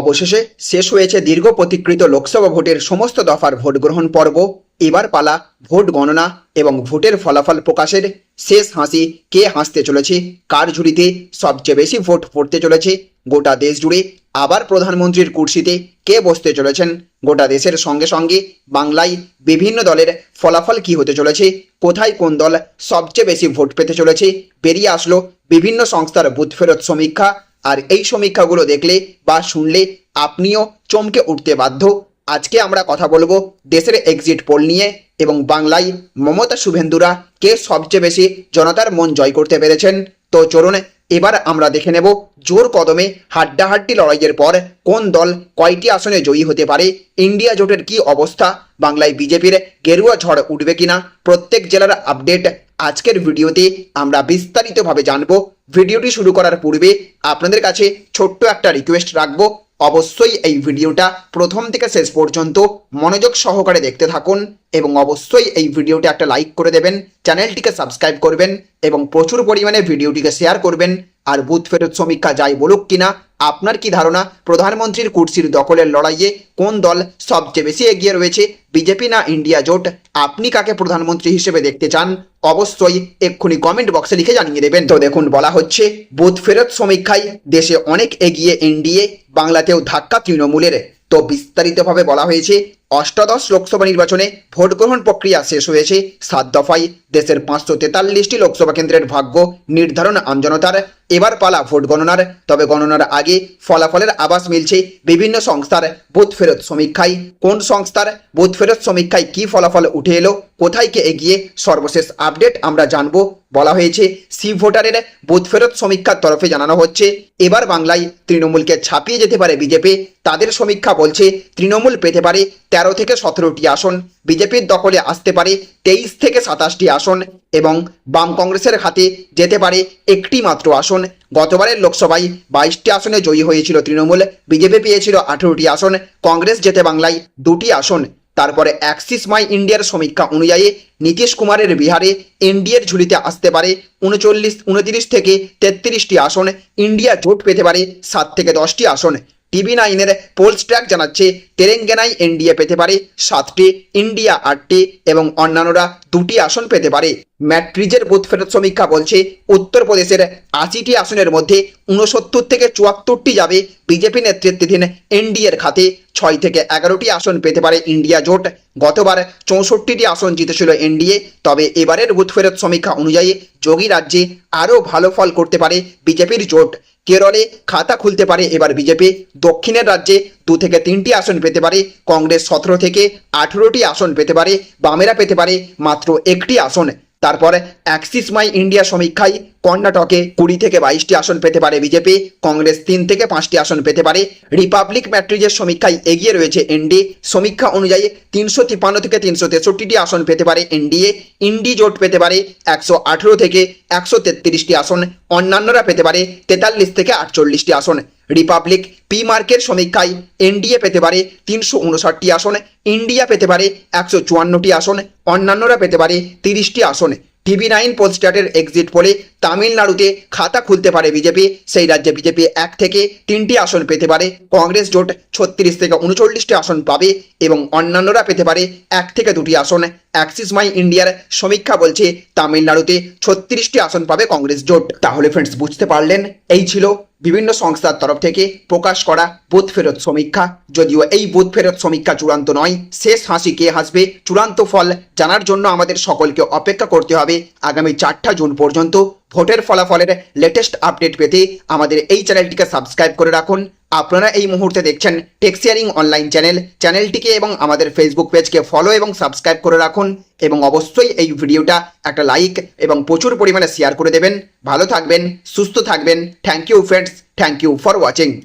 অবশেষে শেষ হয়েছে দীর্ঘ প্রতিকৃত লোকসভা ভোটের সমস্ত দফার ভোট গ্রহণ পর্ব। এবার পালা ভোট গণনা এবং ভোটের ফলাফল প্রকাশের। শেষ হাসি কে হাসতে চলেছে? কার ঝুড়িতে সবচেয়ে বেশি ভোট পড়তে চলেছে? গোটা দেশ জুড়ে আবার প্রধানমন্ত্রীর কুর্সিতে কে বসতে চলেছেন? গোটা দেশের সঙ্গে সঙ্গে বাংলায় বিভিন্ন দলের ফলাফল কি হতে চলেছে? কোথায় কোন দল সবচেয়ে বেশি ভোট পেতে চলেছে? বেরিয়ে আসলো বিভিন্ন সংস্থার বুথ ফেরত সমীক্ষা। আর এই সমীক্ষাগুলো দেখলে বা শুনলে আপনিও চমকে উঠতে বাধ্য। আজকে আমরা কথা বলব দেশের এক্সিট পোল নিয়ে এবং বাংলায় মমতা শুভেন্দুরা কে সবচেয়ে বেশি জনতার মন জয় করতে পেরেছেন। তো চলুন এবার আমরা দেখে নেব জোর কদমে হাড্ডাহাড্ডি লড়াইয়ের পর কোন দল কয়টি আসনে জয়ী হতে পারে, ইন্ডিয়া জোটের কি অবস্থা, বাংলায় বিজেপির গেরুয়া ঝড় উঠবে কিনা, প্রত্যেক জেলার আপডেট আজকের ভিডিওতে আমরা বিস্তারিতভাবে জানব। ভিডিওটি শুরু করার পূর্বে আপনাদের কাছে ছোট্ট একটা রিকোয়েস্ট রাখব। অবশ্যই এই ভিডিওটা প্রথম থেকে শেষ পর্যন্ত মনোযোগ সহকারে দেখতে থাকুন এবং অবশ্যই এই ভিডিওটি একটা লাইক করে দেবেন, চ্যানেলটিকে সাবস্ক্রাইব করবেন এবং প্রচুর পরিমাণে ভিডিওটিকে শেয়ার করবেন। আর বুথ ফেরত সমীক্ষা যাই বলুক কিনা আপনার কি ধারণা? প্রধানমন্ত্রীর কুর্সির দখলের লড়াইয়ে কোন দল সবচেয়ে বেশি এগিয়ে রয়েছে? বিজেপি না ইন্ডিয়া জোট? আপনি কাকে প্রধানমন্ত্রী হিসেবে দেখতে চান? অবশ্যই এক্ষুনি কমেন্ট বক্সে লিখে জানিয়ে দেবেন। তো দেখুন, বলা হচ্ছে, বুথ ফেরত সমীক্ষায় দেশে অনেক এগিয়ে এনডিএ, বাংলাতেও ধাক্কা তৃণমূলের। তো বিস্তারিতভাবে বলা হয়েছে অষ্টাদশ লোকসভা নির্বাচনে ভোট গ্রহণ প্রক্রিয়া শেষ হয়েছে। সাত দফায় দেশের পাঁচশো তেতাল্লিশটি লোকসভা কেন্দ্রের ভাগ্য নির্ধারণ আমজনতার। এবার পালা ভোট গণনার। তবে গণনার আগে ফলাফলের আবাস মিলছে বিভিন্ন সংস্থার বুথ ফেরত সমীক্ষায়। কোন সংস্থার বুথ ফেরত সমীক্ষায় কি ফলাফল উঠে এলো, কোথায় কে এগিয়ে, সর্বশেষ আপডেট আমরা জানব, বলা হয়েছে। সি ভোটারের বুথ ফেরত সমীক্ষার তরফে জানানো হচ্ছে, এবার বাংলায় তৃণমূলকে ছাপিয়ে যেতে পারে বিজেপি। তাদের সমীক্ষা বলছে, তৃণমূল পেতে পারে তেরো থেকে সতেরোটি আসন বিজেপির দখলে আসতে পারে তেইশ থেকে সাতাশটি আসন এবং বাম কংগ্রেসের হাতে যেতে পারে একটি মাত্র আসন। গতবারের লোকসভায় বাইশটি আসনে জয়ী হয়েছিল তৃণমূল, বিজেপি পেয়েছিল আঠেরোটি আসন, কংগ্রেস যেতে বাংলায় দুটি আসন। তারপরে অ্যাক্সিস মাই ইন্ডিয়ার সমীক্ষা অনুযায়ী নীতিশ কুমারের বিহারে এনডিএর ঝুলিতে আসতে পারে উনচল্লিশ, উনতিরিশ থেকে তেত্রিশটি আসন। ইন্ডিয়া জোট পেতে পারে সাত থেকে দশটি আসন। টিভি নাইনের পোলস্ট্র্যাক জানাচ্ছে, তেলেঙ্গানায় এনডিএ পেতে পারে সাতটি, ইন্ডিয়া আটটি এবং অন্যান্যরা দুটি আসন পেতে পারে। ম্যাট্রিজের বুথ ফেরত সমীক্ষা বলছে, উত্তরপ্রদেশের আশিটি আসনের মধ্যে উনসত্তর থেকে চুয়াত্তরটি যাবে বিজেপি নেতৃত্বাধীন এনডিএর খাতে। ছয় থেকে এগারোটি আসন পেতে পারে ইন্ডিয়া জোট। গতবার চৌষট্টিটি আসন জিতেছিল এনডিএ। তবে এবারের বুথ ফেরত সমীক্ষা অনুযায়ী যোগী রাজ্যে আরও ভালো ফল করতে পারে বিজেপির জোট। কেরলে খাতা খুলতে পারে এবার বিজেপি। দক্ষিণের রাজ্যে দু থেকে তিনটি আসন পেতে পারে। কংগ্রেস সতেরো থেকে আঠেরোটি আসন পেতে পারে। বামেরা পেতে পারে মাত্র একটি আসন। তারপর অ্যাক্সিস মাই ইন্ডিয়া সমীক্ষায় কর্ণাটকে কুড়ি থেকে বাইশটি আসন পেতে পারে বিজেপি, কংগ্রেস তিন থেকে পাঁচটি আসন পেতে পারে। রিপাবলিক ম্যাট্রিজের সমীক্ষায় এগিয়ে রয়েছে এনডি সমীক্ষা অনুযায়ী তিনশো তিপ্পান্ন থেকে তিনশো তেষট্টিটি আসন পেতে পারে এনডিএ ইন্ডি জোট পেতে পারে একশো আঠেরো থেকে একশো তেত্রিশটি আসন। অন্যান্যরা পেতে পারে তেতাল্লিশ থেকে আটচল্লিশটি আসন। রিপাবলিক পি মার্কের সমীক্ষায় এনডিএ পেতে পারে তিনশো উনষাটটি আসন ইন্ডিয়া পেতে পারে একশো চুয়ান্নটি আসন, অন্যান্যরা পেতে পারে তিরিশটি আসন। টিভি নাইন পোস্টারের এক্সিট পোলে তামিলনাড়ুতে খাতা খুলতে পারে বিজেপি সেই রাজ্যে বিজেপি এক থেকে তিনটি আসন পেতে পারে। কংগ্রেস জোট ছত্রিশ থেকে উনচল্লিশটি আসন পাবে এবং অন্যান্যরা পেতে পারে এক থেকে দুটি আসন। অ্যাক্সিস মাই ইন্ডিয়ার সমীক্ষা বলছে, তামিলনাড়ুতে ছত্রিশটি আসন পাবে কংগ্রেস জোট। তাহলে ফ্রেন্ডস বুঝতে পারলেন? এই ছিল বিভিন্ন সংস্থার তরফ থেকে প্রকাশ করা বোধ ফেরত সমীক্ষা। যদিও এই বোধ ফেরত সমীক্ষা চূড়ান্ত নয়, শেষ হাসি কে হাসবে চূড়ান্ত ফল জানার জন্য আমাদের সকলকে অপেক্ষা করতে হবে আগামী চারটা জুন পর্যন্ত। ভোটের ফলাফলের লেটেস্ট আপডেট পেতে আমাদের এই চ্যানেলটিকে সাবস্ক্রাইব করে রাখুন। আপনারা এই মুহূর্তে দেখছেন টেক্সিয়ারিং অনলাইন চ্যানেল চ্যানেলটিকে এবং আমাদের ফেসবুক পেজকে ফলো এবং সাবস্ক্রাইব করে রাখুন এবং অবশ্যই এই ভিডিওটা একটা লাইক এবং প্রচুর পরিমাণে শেয়ার করে দেবেন। ভালো থাকবেন, সুস্থ থাকবেন। Thank you friends thank you for watching